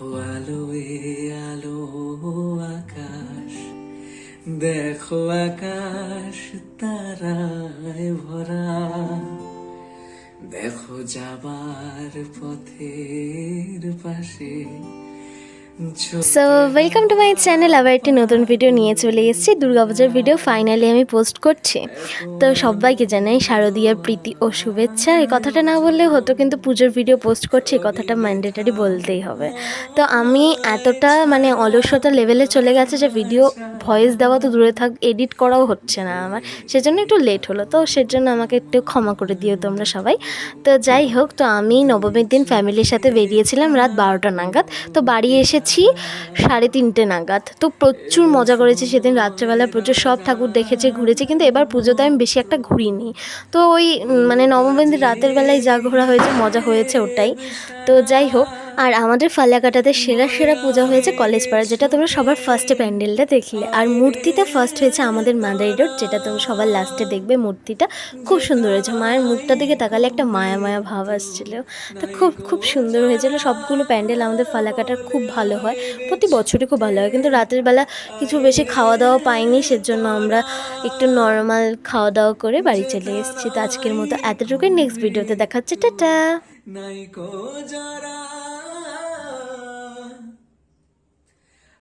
দেখো আলো এ আলো আকাশ। দেখো আকাশ তারায় ভরা। দেখো যাবার পথের পাশে so welcome to my channel আবার একটি নতুন ভিডিও নিয়ে চলে এসেছি। দুর্গাপূজার ভিডিও ফাইনালি আমি পোস্ট করছি। তো সবাইকে জানাই শারদীয়ার প্রীতি ও শুভেচ্ছা। এই কথাটা না বললে হতো, কিন্তু পুজোর ভিডিও পোস্ট করছি। এই কথাটা ম্যান্ডেটারি বলতেই হবে। তো আমি এতটা মানে অলসতা লেভেলে চলে গেছে যে ভিডিও ভয়েস দেওয়া তো দূরে থাক এডিট করাও হচ্ছে না আমার। সেজন্য একটু লেট হলো, তো সেজন্য আমাকে একটু ক্ষমা করে দিও তোমরা সবাই। তো যাই হোক, তো আমি নবমীর দিন ফ্যামিলির সাথে বেরিয়েছিলাম রাত বারোটা নাগাদ। তো বাড়ি এসেছি সাড়ে তিনটে নাগাদ। তো প্রচুর মজা করেছি সেদিন, রাত্রেবেলা প্রচুর সব ঠাকুর দেখেছি, ঘুরেছি, কিন্তু এবার পুজোতে আমি বেশি একটা ঘুরিনি। তো ওই মানে নবমীর দিন রাতের বেলায় যা ঘোরা হয়েছে, মজা হয়েছে ওটাই। তো যাই হোক আর আমাদের ফালাকাটাতে সেরা সেরা পূজা হয়েছে কলেজ পাড়া, যেটা তোমরা সবার ফার্স্টে প্যান্ডেলটা দেখলে। আর মূর্তিটা ফার্স্ট হয়েছে আমাদের মাদারি রোড, যেটা তোমরা সবার লাস্টে দেখবে মূর্তিটা। খুব সুন্দর হয়েছে। মায়ের মুখটা দিকে তাকালে একটা মায়া মায়া ভাব আসছিল। তো খুব খুব সুন্দর হয়েছিল। সবগুলো প্যান্ডেল আমাদের ফালাকাটার খুব ভালো হয়। প্রতি বছরই খুব ভালো হয়। কিন্তু রাতের বেলা কিছু বেশি খাওয়া দাওয়া পাইনি, সেজন্য আমরা একটু নর্মাল খাওয়া দাওয়া করে বাড়ি চলে এসেছি। তো আজকের মতো এতটুকুই। নেক্সট ভিডিওতে দেখাচ্ছে। টাটা!